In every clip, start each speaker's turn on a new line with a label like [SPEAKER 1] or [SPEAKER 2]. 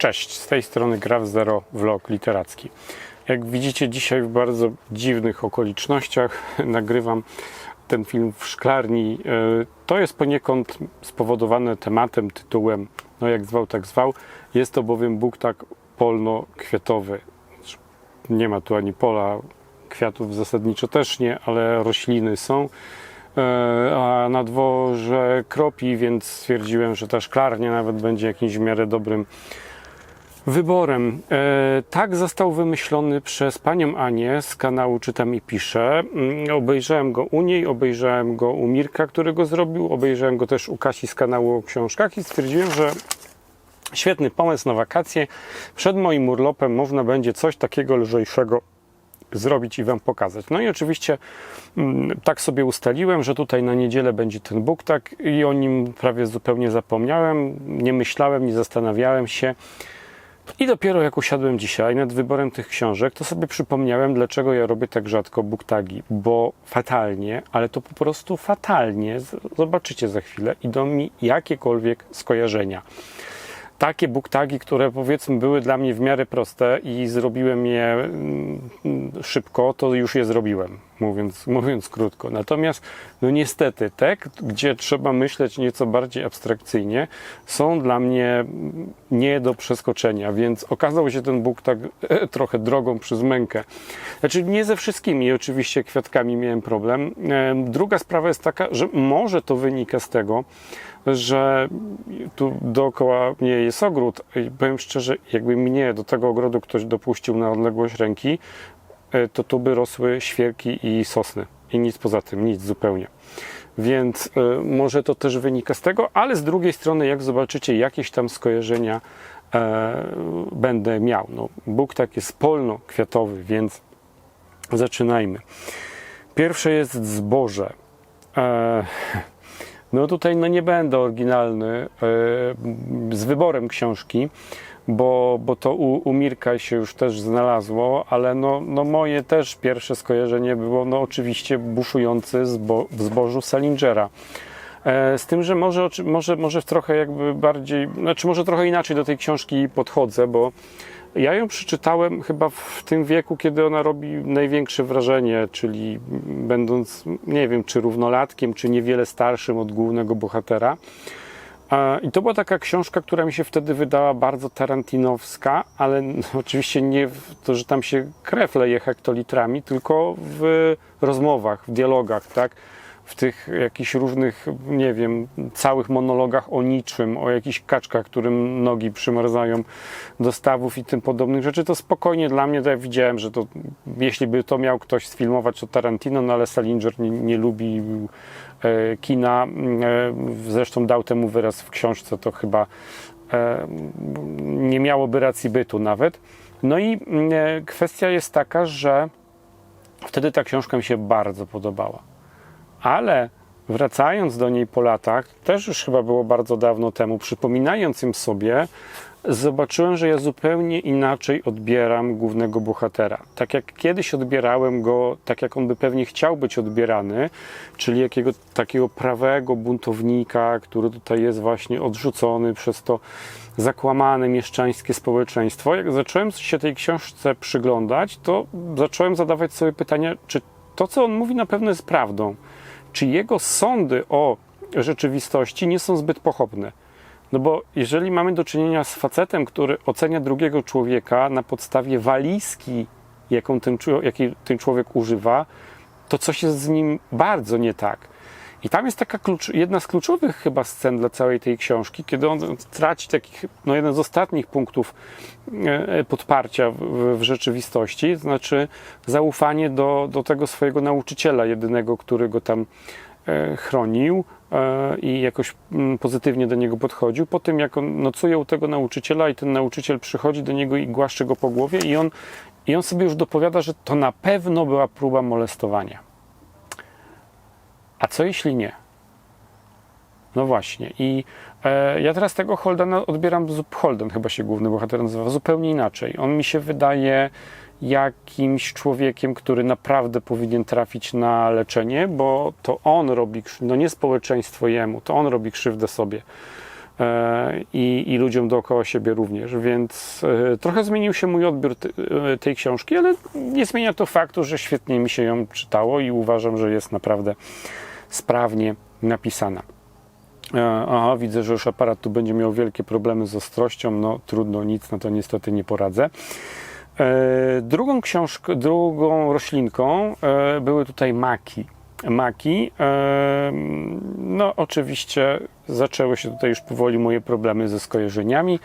[SPEAKER 1] Cześć, z tej strony Graf Zero Vlog literacki. Jak widzicie dzisiaj w bardzo dziwnych okolicznościach nagrywam ten film w szklarni. E, To jest poniekąd spowodowane tematem, tytułem, no jak zwał, tak zwał. Jest to bowiem Bóg tak polno-kwiatowy. Nie ma tu ani pola, kwiatów zasadniczo też nie, ale rośliny są. E, A na dworze kropi, więc stwierdziłem, że ta szklarnia nawet będzie jakimś w miarę dobrym wyborem. E, tak został wymyślony przez panią Anię z kanału Czytam i Piszę. Mm, Obejrzałem go u niej, obejrzałem go u Mirka, który go zrobił, obejrzałem go też u Kasi z kanału o książkach i stwierdziłem, że świetny pomysł na wakacje. Przed moim urlopem można będzie coś takiego lżejszego zrobić i Wam pokazać. No i oczywiście mm, tak sobie ustaliłem, że tutaj na niedzielę będzie ten Bóg tak i o nim prawie zupełnie zapomniałem, nie myślałem, nie zastanawiałem się. I dopiero jak usiadłem dzisiaj nad wyborem tych książek, to sobie przypomniałem, dlaczego ja robię tak rzadko booktagi, bo fatalnie, ale to po prostu fatalnie, zobaczycie za chwilę, idą mi jakiekolwiek skojarzenia. Takie booktagi, które powiedzmy były dla mnie w miarę proste i zrobiłem je mm, szybko, to już je zrobiłem, mówiąc, mówiąc krótko. Natomiast, no niestety, te, gdzie trzeba myśleć nieco bardziej abstrakcyjnie, są dla mnie nie do przeskoczenia, więc okazał się ten book tak e, trochę drogą przez mękę. Znaczy, nie ze wszystkimi oczywiście kwiatkami miałem problem. E, Druga sprawa jest taka, że może to wynika z tego, że tu dookoła mnie jest ogród i powiem szczerze, jakby mnie do tego ogrodu ktoś dopuścił na odległość ręki, to tu by rosły świerki i sosny i nic poza tym, nic zupełnie. Więc e, może to też wynika z tego, ale z drugiej strony, jak zobaczycie, jakieś tam skojarzenia e, będę miał. No, Bóg tak jest polno-kwiatowy, więc zaczynajmy. Pierwsze jest zboże. E, no tutaj no nie będę oryginalny e, z wyborem książki, bo, bo to u, u Mirka się już też znalazło, ale no, no moje też pierwsze skojarzenie było no oczywiście buszujący zbo, w zbożu Salingera. E, Z tym, że może, może, może trochę jakby bardziej, znaczy może trochę inaczej do tej książki podchodzę, bo ja ją przeczytałem chyba w tym wieku, kiedy ona robi największe wrażenie, czyli będąc, nie wiem, czy równolatkiem, czy niewiele starszym od głównego bohatera. I to była taka książka, która mi się wtedy wydała bardzo tarantinowska, ale oczywiście nie to, że tam się krew leje hektolitrami, tylko w rozmowach, w dialogach, tak? W tych jakichś różnych, nie wiem, całych monologach o niczym, o jakichś kaczkach, którym nogi przymarzają do stawów i tym podobnych rzeczy, to spokojnie dla mnie, to ja widziałem, że to, jeśli by to miał ktoś sfilmować, to Tarantino, no ale Salinger nie, nie lubi kina, e, zresztą dał temu wyraz w książce, to chyba e, nie miałoby racji bytu nawet. No i e, kwestia jest taka, że wtedy ta książka mi się bardzo podobała. Ale wracając do niej po latach, też już chyba było bardzo dawno temu, przypominając ją sobie, zobaczyłem, że ja zupełnie inaczej odbieram głównego bohatera. Tak jak kiedyś odbierałem go, tak jak on by pewnie chciał być odbierany, czyli jakiego takiego prawego buntownika, który tutaj jest właśnie odrzucony przez to zakłamane mieszczańskie społeczeństwo. Jak zacząłem się tej książce przyglądać, to zacząłem zadawać sobie pytanie, czy to, co on mówi, na pewno jest prawdą. Czy jego sądy o rzeczywistości nie są zbyt pochopne? No bo jeżeli mamy do czynienia z facetem, który ocenia drugiego człowieka na podstawie walizki, jaką ten, jakiej ten człowiek używa, to coś jest z nim bardzo nie tak. I tam jest taka klucz, jedna z kluczowych chyba scen dla całej tej książki, kiedy on traci takich, no jeden z ostatnich punktów e, podparcia w, w rzeczywistości, to znaczy zaufanie do, do tego swojego nauczyciela, jedynego, który go tam e, chronił e, i jakoś mm, pozytywnie do niego podchodził. Po tym, jak on nocuje u tego nauczyciela i ten nauczyciel przychodzi do niego i głaszcze go po głowie i on, i on sobie już dopowiada, że to na pewno była próba molestowania. A co jeśli nie? No właśnie. I e, ja teraz tego Holdena odbieram, Holden chyba się główny bohater nazywa, zupełnie inaczej. On mi się wydaje jakimś człowiekiem, który naprawdę powinien trafić na leczenie, bo to on robi, no nie społeczeństwo jemu, to on robi krzywdę sobie. e, i, i ludziom dookoła siebie również, więc e, trochę zmienił się mój odbiór e, tej książki, ale nie zmienia to faktu, że świetnie mi się ją czytało i uważam, że jest naprawdę sprawnie napisana. Aha, widzę, że już aparat tu będzie miał wielkie problemy z ostrością. No trudno, nic na to niestety nie poradzę. E, Drugą książką, drugą roślinką e, były tutaj maki. Maki. e, No, oczywiście zaczęły się tutaj już powoli moje problemy ze skojarzeniami,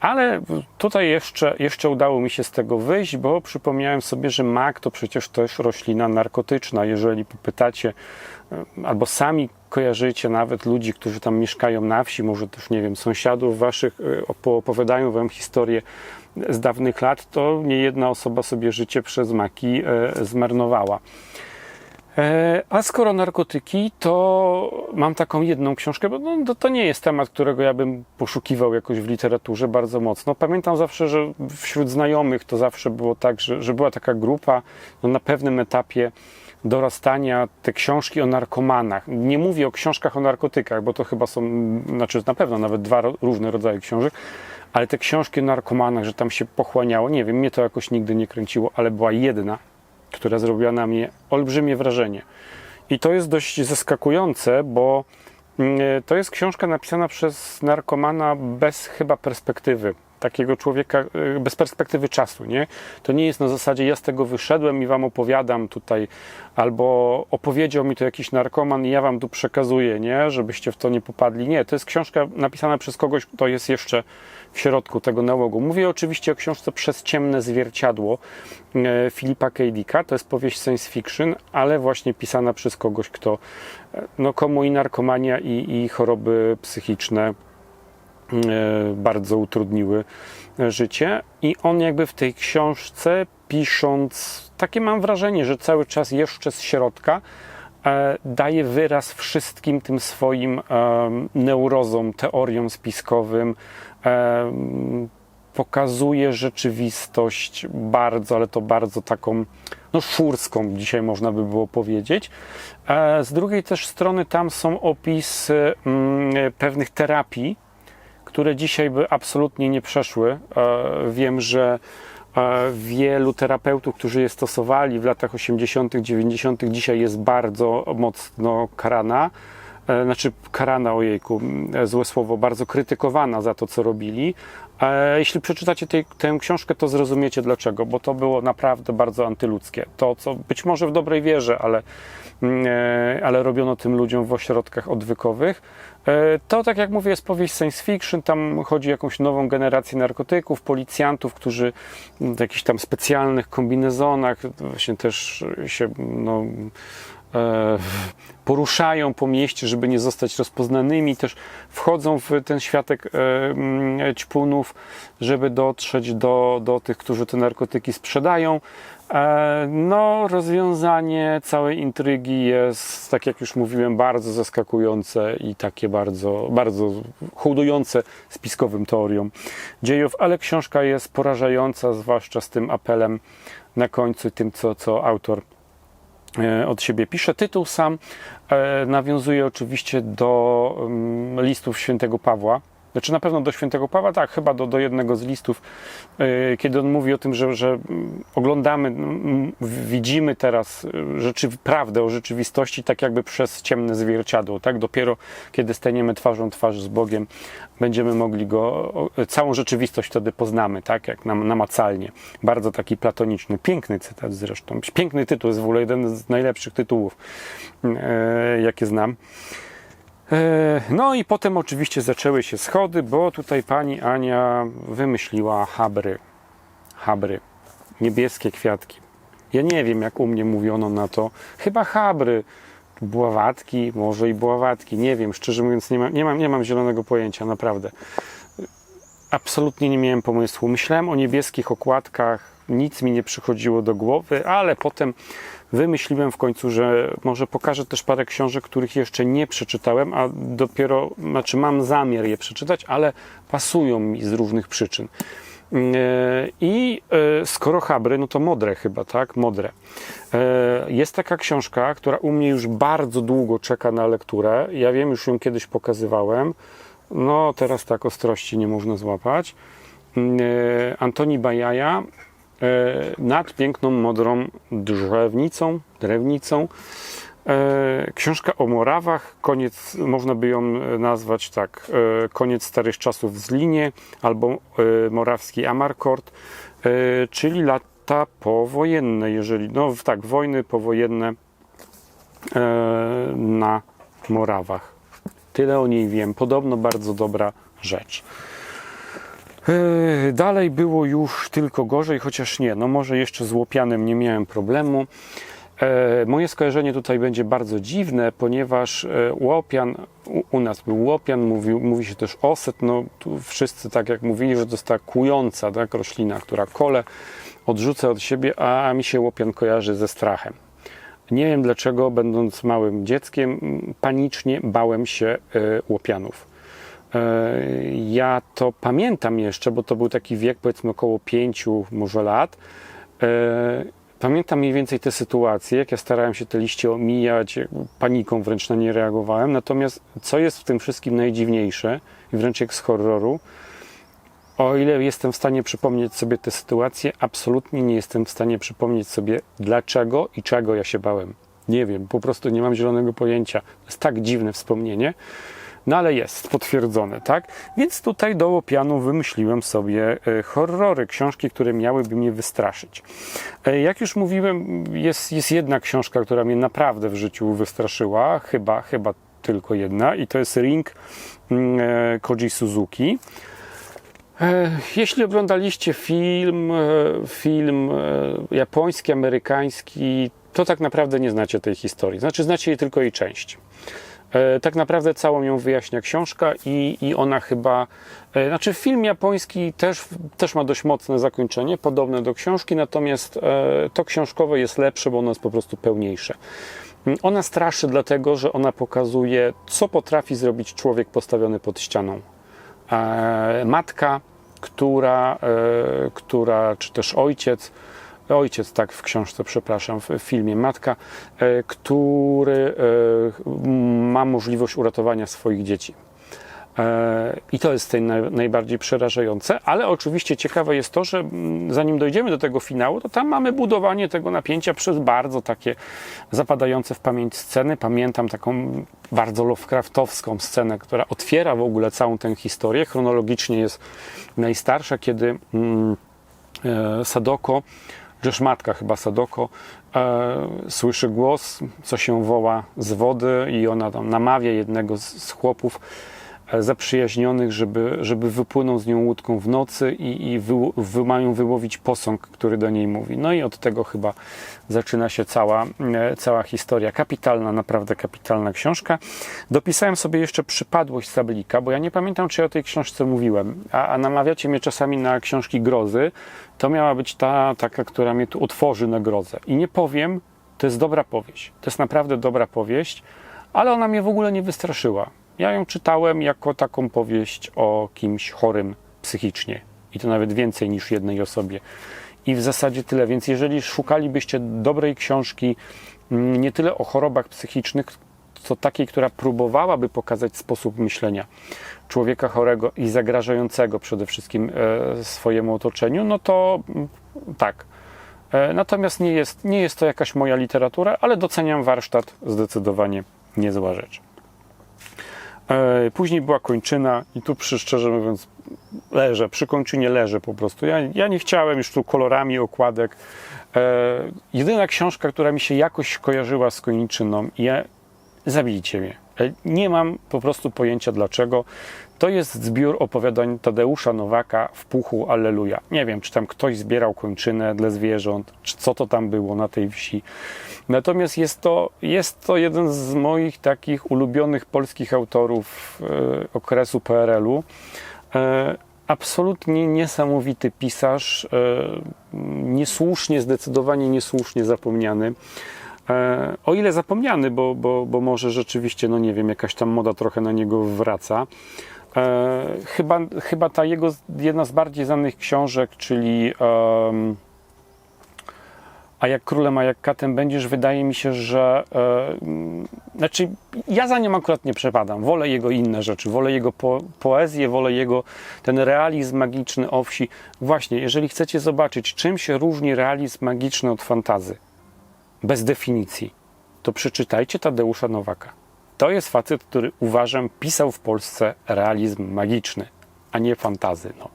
[SPEAKER 1] ale tutaj jeszcze, jeszcze udało mi się z tego wyjść, bo przypomniałem sobie, że mak to przecież też roślina narkotyczna. Jeżeli popytacie albo sami kojarzycie nawet ludzi, którzy tam mieszkają na wsi, może też, nie wiem, sąsiadów waszych, e, opowiadają wam historię z dawnych lat, to nie jedna osoba sobie życie przez maki e, zmarnowała. E, A skoro narkotyki, to mam taką jedną książkę, bo no, to, to nie jest temat, którego ja bym poszukiwał jakoś w literaturze bardzo mocno. Pamiętam zawsze, że wśród znajomych to zawsze było tak, że, że była taka grupa no, na pewnym etapie dorastania te książki o narkomanach. Nie mówię o książkach o narkotykach, bo to chyba są, znaczy na pewno nawet dwa różne rodzaje książek, ale te książki o narkomanach, że tam się pochłaniało, nie wiem, mnie to jakoś nigdy nie kręciło, ale była jedna, która zrobiła na mnie olbrzymie wrażenie. I to jest dość zaskakujące, bo mm, to jest książka napisana przez narkomana bez chyba perspektywy. Takiego człowieka y, bez perspektywy czasu, nie? To nie jest na zasadzie ja z tego wyszedłem i wam opowiadam tutaj, albo opowiedział mi to jakiś narkoman i ja wam tu przekazuję, nie? Żebyście w to nie popadli. Nie, to jest książka napisana przez kogoś, kto jest jeszcze w środku tego nałogu. Mówię oczywiście o książce Przez ciemne zwierciadło e, Filipa K. Dicka. To jest powieść science fiction, ale właśnie pisana przez kogoś, kto, e, no komu i narkomania i, i choroby psychiczne e, bardzo utrudniły życie. I on jakby w tej książce pisząc, takie mam wrażenie, że cały czas jeszcze z środka e, daje wyraz wszystkim tym swoim e, neurozom, teoriom spiskowym, e, pokazuje rzeczywistość bardzo, ale to bardzo taką no szórską dzisiaj można by było powiedzieć. E, Z drugiej też strony tam są opisy mm, pewnych terapii, które dzisiaj by absolutnie nie przeszły. E, Wiem, że e, wielu terapeutów, którzy je stosowali w latach 80., 90., dzisiaj jest bardzo mocno karana. E, Znaczy, karana, ojejku, m, złe słowo, bardzo krytykowana za to, co robili. E, Jeśli przeczytacie tej, tę książkę, to zrozumiecie dlaczego, bo to było naprawdę bardzo antyludzkie. To, co być może w dobrej wierze, ale, mm, e, ale robiono tym ludziom w ośrodkach odwykowych. E, To, tak jak mówię, jest powieść science fiction. Tam chodzi o jakąś nową generację narkotyków, policjantów, którzy w jakichś tam specjalnych kombinezonach właśnie też się no, e, poruszają po mieście, żeby nie zostać rozpoznanymi, też wchodzą w ten światek e, ćpunów, żeby dotrzeć do, do tych, którzy te narkotyki sprzedają. E, No, rozwiązanie całej intrygi jest, tak jak już mówiłem, bardzo zaskakujące i takie bardzo, bardzo hołdujące spiskowym teoriom dziejów, ale książka jest porażająca, zwłaszcza z tym apelem na końcu, tym, co, co autor e, od siebie pisze. Tytuł sam e, nawiązuje oczywiście do mm, listów świętego Pawła. Znaczy na pewno do świętego Pawła, tak, chyba do, do jednego z listów, e, kiedy on mówi o tym, że, że mm, oglądamy, mm, widzimy teraz e, rzeczy, prawdę o rzeczywistości tak jakby przez ciemne zwierciadło, tak? Dopiero kiedy staniemy twarzą twarz z Bogiem, będziemy mogli go, o, całą rzeczywistość wtedy poznamy, tak? Jak nam, namacalnie. Bardzo taki platoniczny, piękny cytat zresztą. Piękny tytuł, jest w ogóle jeden z najlepszych tytułów, e, jakie znam. E, No i potem oczywiście zaczęły się schody, bo tutaj pani Ania wymyśliła habry. Habry. Niebieskie kwiatki. Ja nie wiem, jak u mnie mówiono na to. Chyba habry. Bławatki, może i bławatki. Nie wiem, szczerze mówiąc, nie mam, nie mam, nie mam zielonego pojęcia, naprawdę. Absolutnie nie miałem pomysłu. Myślałem o niebieskich okładkach, nic mi nie przychodziło do głowy, ale potem wymyśliłem w końcu, że może pokażę też parę książek, których jeszcze nie przeczytałem, a dopiero, znaczy mam zamiar je przeczytać, ale pasują mi z różnych przyczyn. E, I e, skoro habry, no to modre chyba, tak? Modre. E, Jest taka książka, która u mnie już bardzo długo czeka na lekturę. Ja wiem, już ją kiedyś pokazywałem. no teraz tak ostrości nie można złapać. Antoni Bajaja nad piękną, modrą drzewnicą, drewnicą. E, Książka o Morawach, koniec, można by ją nazwać tak, e, koniec starych czasów z Linie, albo e, Morawski Amarkord, e, czyli lata powojenne, jeżeli, no tak, wojny powojenne e, na Morawach. Tyle o niej wiem. Podobno bardzo dobra rzecz. E, Dalej było już tylko gorzej, chociaż nie, no może jeszcze z Łopianem nie miałem problemu. E, Moje skojarzenie tutaj będzie bardzo dziwne, ponieważ e, Łopian, u, nas był Łopian, mówi, mówi się też oset, no tu wszyscy tak jak mówili, że to jest ta kująca tak, roślina, która kole odrzuca od siebie, a mi się Łopian kojarzy ze strachem. Nie wiem dlaczego, będąc małym dzieckiem, panicznie bałem się łopianów. Ja to pamiętam jeszcze, bo to był taki wiek powiedzmy około pięciu może lat. E, Pamiętam mniej więcej te sytuacje, jak ja starałem się te liście omijać, paniką wręcz na nie reagowałem. Natomiast co jest w tym wszystkim najdziwniejsze, i wręcz jak z horroru, o ile jestem w stanie przypomnieć sobie te sytuacje, absolutnie nie jestem w stanie przypomnieć sobie dlaczego i czego ja się bałem. Nie wiem, po prostu nie mam zielonego pojęcia. To jest tak dziwne wspomnienie. No ale jest potwierdzone, tak? Więc tutaj do Łopianu wymyśliłem sobie e, horrory, książki, które miałyby mnie wystraszyć. E, Jak już mówiłem, jest, jest jedna książka, która mnie naprawdę w życiu wystraszyła, chyba, chyba tylko jedna, i to jest Ring mm, e, Koji Suzuki. Jeśli oglądaliście film, film japoński, amerykański, to tak naprawdę nie znacie tej historii. Znaczy, znacie jej tylko jej część. E, Tak naprawdę całą ją wyjaśnia książka i, i ona chyba. e, Znaczy, film japoński też, też ma dość mocne zakończenie, podobne do książki, natomiast e, to książkowe jest lepsze, bo ono jest po prostu pełniejsze. Mm, Ona straszy, dlatego że ona pokazuje, co potrafi zrobić człowiek postawiony pod ścianą. Matka, która, która, czy też ojciec, ojciec, tak w książce, przepraszam, w filmie, matka, e, który e, ma możliwość uratowania swoich dzieci. E, I to jest najbardziej przerażające, ale oczywiście ciekawe jest to, że zanim dojdziemy do tego finału, to tam mamy budowanie tego napięcia przez bardzo takie zapadające w pamięć sceny. Pamiętam taką bardzo Lovecraftowską scenę, która otwiera w ogóle całą tę historię. Chronologicznie jest najstarsza, kiedy mm, Sadoko, rzecz matka chyba Sadoko, e, słyszy głos, co się woła z wody i ona tam namawia jednego z, z chłopów zaprzyjaźnionych, żeby, żeby wypłynął z nią łódką w nocy i, i wy, wy, mają wyłowić posąg, który do niej mówi. No i od tego chyba zaczyna się cała, e, cała historia. Kapitalna, naprawdę kapitalna książka. Dopisałem sobie jeszcze Przypadłość Sablika, bo ja nie pamiętam, czy ja o tej książce mówiłem, a, a namawiacie mnie czasami na książki grozy. To miała być ta taka, która mnie tu otworzy na grozę. I nie powiem, to jest dobra powieść. To jest naprawdę dobra powieść, ale ona mnie w ogóle nie wystraszyła. Ja ją czytałem jako taką powieść o kimś chorym psychicznie. I to nawet więcej niż jednej osobie. I w zasadzie tyle. Więc jeżeli szukalibyście dobrej książki, mm, nie tyle o chorobach psychicznych, co takiej, która próbowałaby pokazać sposób myślenia człowieka chorego i zagrażającego przede wszystkim e, swojemu otoczeniu, no to mm, tak. E, Natomiast nie jest, nie jest to jakaś moja literatura, ale doceniam warsztat, zdecydowanie niezła rzecz. E, Później była kończyna i tu szczerze mówiąc leżę, przy kończynie leżę po prostu. Ja, ja nie chciałem już tu kolorami okładek. E, jedyna książka, która mi się jakoś kojarzyła z kończyną ja, zabijcie mnie. E, Nie mam po prostu pojęcia dlaczego. To jest zbiór opowiadań Tadeusza Nowaka w puchu Alleluja. Nie wiem, czy tam ktoś zbierał kończynę dla zwierząt, czy co to tam było na tej wsi. Natomiast jest to, jest to jeden z moich takich ulubionych polskich autorów e, okresu PRL-u. E, absolutnie niesamowity pisarz, e, niesłusznie, zdecydowanie niesłusznie zapomniany. E, O ile zapomniany, bo, bo, bo może rzeczywiście, no nie wiem, jakaś tam moda trochę na niego wraca. E, chyba, chyba ta jego jedna z bardziej znanych książek, czyli a jak królem, a jak katem będziesz, wydaje mi się, że e, znaczy ja za nim akurat nie przepadam. Wolę jego inne rzeczy, wolę jego po, poezję, wolę jego ten realizm magiczny o wsi. Właśnie, jeżeli chcecie zobaczyć, czym się różni realizm magiczny od fantazy, bez definicji, to przeczytajcie Tadeusza Nowaka. To jest facet, który uważam pisał w Polsce realizm magiczny, a nie fantazy. No.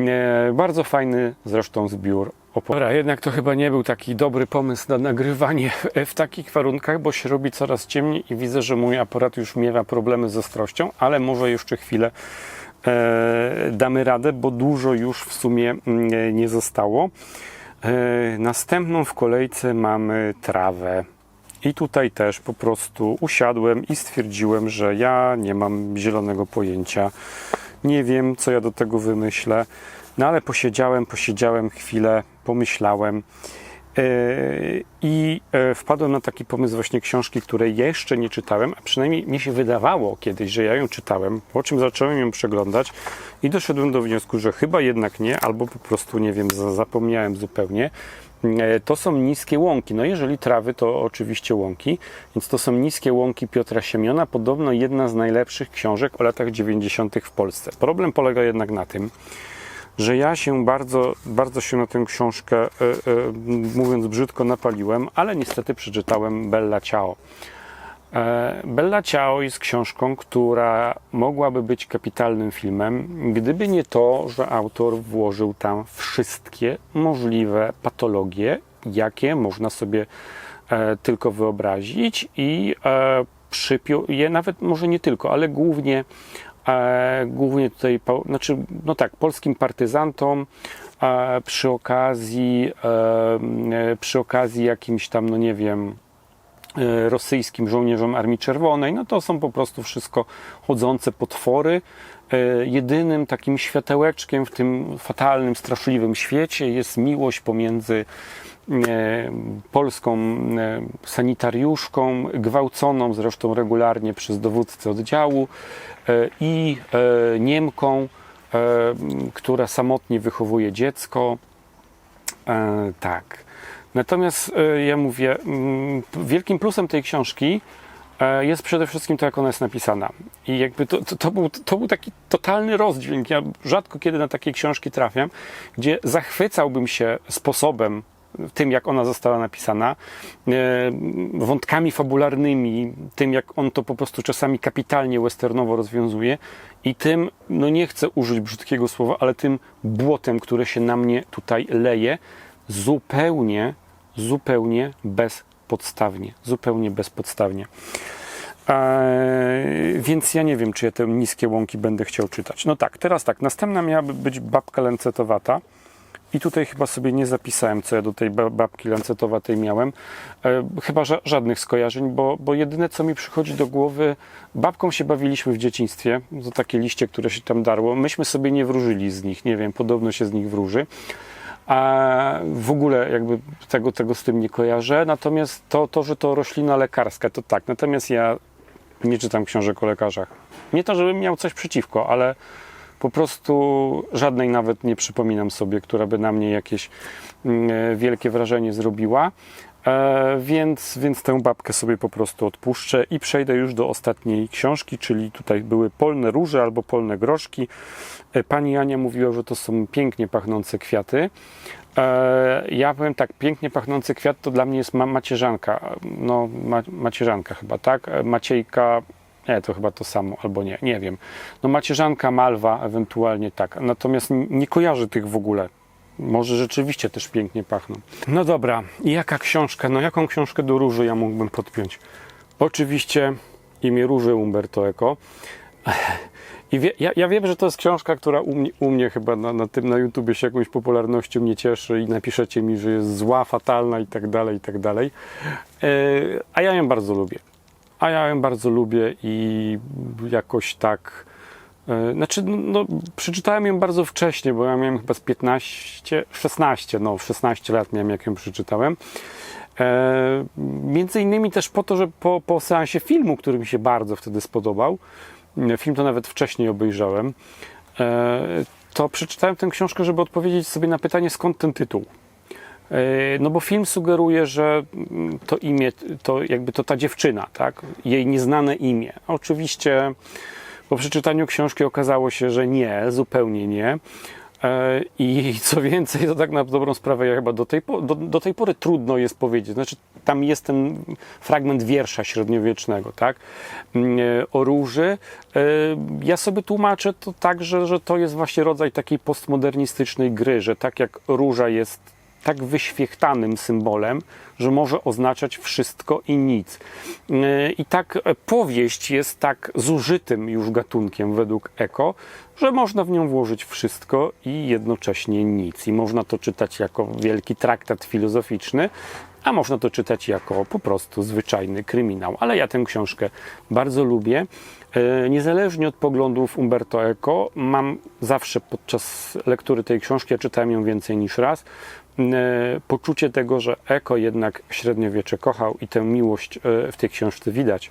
[SPEAKER 1] E, bardzo fajny zresztą zbiór Dobra, jednak to chyba nie był taki dobry pomysł na nagrywanie w, w takich warunkach, bo się robi coraz ciemniej i widzę, że mój aparat już miewa problemy z ostrością, ale może jeszcze chwilę e, damy radę, bo dużo już w sumie mm, nie zostało. E, następną w kolejce mamy trawę. I tutaj też po prostu usiadłem i stwierdziłem, że ja nie mam zielonego pojęcia. Nie wiem, co ja do tego wymyślę. No ale posiedziałem, posiedziałem chwilę, pomyślałem yy, i yy, wpadłem na taki pomysł właśnie książki, której jeszcze nie czytałem, a przynajmniej mi się wydawało kiedyś, że ja ją czytałem, po czym zacząłem ją przeglądać i doszedłem do wniosku, że chyba jednak nie, albo po prostu nie wiem, za- zapomniałem zupełnie. Yy, To są niskie łąki. No jeżeli trawy, to oczywiście łąki, więc to są niskie łąki Piotra Siemiona, podobno jedna z najlepszych książek o latach 90. w Polsce. Problem polega jednak na tym, że ja się bardzo, bardzo się na tę książkę, e, e, mówiąc brzydko, napaliłem, ale niestety przeczytałem Bella Ciao. E, Bella Ciao jest książką, która mogłaby być kapitalnym filmem, gdyby nie to, że autor włożył tam wszystkie możliwe patologie, jakie można sobie e, tylko wyobrazić i e, przypiął je nawet może nie tylko, ale głównie głównie tutaj, znaczy, no tak, polskim partyzantom, przy okazji, przy okazji jakimś tam, no nie wiem, rosyjskim żołnierzom Armii Czerwonej, no to są po prostu wszystko chodzące potwory. E, Jedynym takim światełeczkiem w tym fatalnym, straszliwym świecie jest miłość pomiędzy e, polską e, sanitariuszką, gwałconą zresztą regularnie przez dowódcę oddziału e, i e, Niemką, e, która samotnie wychowuje dziecko. E, tak. Natomiast e, ja mówię, mm, wielkim plusem tej książki e, jest przede wszystkim to, jak ona jest napisana. I jakby to, to, to, był, to był taki totalny rozdźwięk. Ja rzadko kiedy na takie książki trafiam, gdzie zachwycałbym się sposobem, tym, jak ona została napisana, e, wątkami fabularnymi, tym, jak on to po prostu czasami kapitalnie westernowo rozwiązuje i tym, no nie chcę użyć brzydkiego słowa, ale tym błotem, które się na mnie tutaj leje, zupełnie, zupełnie bezpodstawnie. Zupełnie bezpodstawnie. Eee, więc ja nie wiem, czy ja te niskie łąki będę chciał czytać. No tak, teraz tak. Następna miałaby być babka lancetowata. I tutaj chyba sobie nie zapisałem, co ja do tej ba- babki lancetowatej miałem. E, chyba ża- żadnych skojarzeń, bo, bo jedyne, co mi przychodzi do głowy, babką się bawiliśmy w dzieciństwie. To takie liście, które się tam darło. Myśmy sobie nie wróżyli z nich, nie wiem, podobno się z nich wróży. A w ogóle jakby tego, tego z tym nie kojarzę. Natomiast to, to, że to roślina lekarska, to tak. Natomiast ja nie czytam książek o lekarzach. Nie to, żebym miał coś przeciwko, ale po prostu żadnej nawet nie przypominam sobie, która by na mnie jakieś mm, e, wielkie wrażenie zrobiła. E, więc, więc tę babkę sobie po prostu odpuszczę i przejdę już do ostatniej książki, czyli tutaj były polne róże albo polne groszki. E, Pani Ania mówiła, że to są pięknie pachnące kwiaty. E, Ja powiem tak, pięknie pachnący kwiat to dla mnie jest ma- macierzanka. No, ma- macierzanka chyba, tak? E, Maciejka, nie, to chyba to samo, albo nie, nie wiem. No macierzanka, malwa, ewentualnie tak. Natomiast nie kojarzę tych w ogóle. Może rzeczywiście też pięknie pachną. No dobra, i jaka książka? No jaką książkę do róży ja mógłbym podpiąć? Oczywiście imię róży Umberto Eco. I wie, ja, ja wiem, że to jest książka, która u mnie, u mnie chyba na, na tym na YouTubie się jakąś popularnością nie cieszy i napiszecie mi, że jest zła, fatalna i tak dalej, i tak dalej. E, A ja ją bardzo lubię. A ja ją bardzo lubię i jakoś tak. E, Znaczy, no, przeczytałem ją bardzo wcześnie, bo ja miałem chyba z 15, 16, no, w 16 lat miałem, jak ją przeczytałem. E, między innymi też po to, że po, po seansie filmu, który mi się bardzo wtedy spodobał, e, film to nawet wcześniej obejrzałem, e, to przeczytałem tę książkę, żeby odpowiedzieć sobie na pytanie, skąd ten tytuł. E, No bo film sugeruje, że mm, to imię, to jakby to ta dziewczyna, tak? Jej nieznane imię. Oczywiście po przeczytaniu książki okazało się, że nie, zupełnie nie. E, I co więcej, to tak na dobrą sprawę, ja chyba do tej, do, do tej pory trudno jest powiedzieć. Znaczy, tam jest ten fragment wiersza średniowiecznego, tak? Mm, e, O róży. E, Ja sobie tłumaczę to tak, że, że to jest właśnie rodzaj takiej postmodernistycznej gry, że tak jak róża jest tak wyświechtanym symbolem, że może oznaczać wszystko i nic. Yy, I tak powieść jest tak zużytym już gatunkiem według Eko, że można w nią włożyć wszystko i jednocześnie nic. I można to czytać jako wielki traktat filozoficzny, a można to czytać jako po prostu zwyczajny kryminał. Ale ja tę książkę bardzo lubię. E, Niezależnie od poglądów Umberto Eco, mam zawsze podczas lektury tej książki, ja czytałem ją więcej niż raz, poczucie tego, że Eco jednak średniowiecze kochał i tę miłość e, w tej książce widać.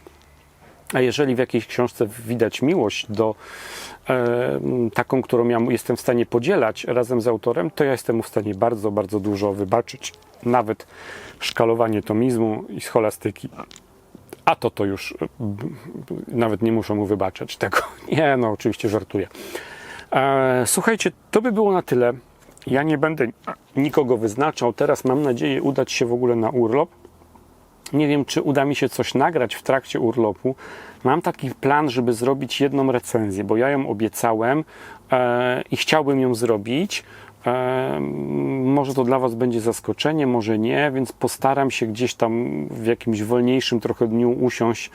[SPEAKER 1] A jeżeli w jakiejś książce widać miłość do e, taką, którą ja jestem w stanie podzielać razem z autorem, to ja jestem w stanie bardzo, bardzo dużo wybaczyć. Nawet szkalowanie tomizmu i scholastyki. A to to już e, nawet nie muszę mu wybaczać tego. Nie, no oczywiście żartuję. E, słuchajcie, to by było na tyle. Ja nie będę nikogo wyznaczał. Teraz mam nadzieję udać się w ogóle na urlop. Nie wiem, czy uda mi się coś nagrać w trakcie urlopu. Mam taki plan, żeby zrobić jedną recenzję, bo ja ją obiecałem e, i chciałbym ją zrobić. E, może to dla Was będzie zaskoczenie, może nie, więc postaram się gdzieś tam w jakimś wolniejszym trochę dniu usiąść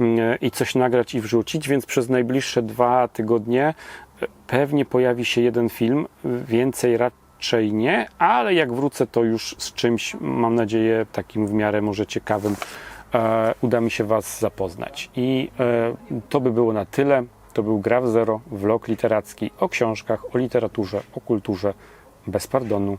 [SPEAKER 1] e, i coś nagrać i wrzucić, więc przez najbliższe dwa tygodnie pewnie pojawi się jeden film, więcej raczej nie, ale jak wrócę, to już z czymś, mam nadzieję, takim w miarę może ciekawym, e, uda mi się Was zapoznać. I e, to by było na tyle. To był Graf Zero, vlog literacki o książkach, o literaturze, o kulturze bez pardonu.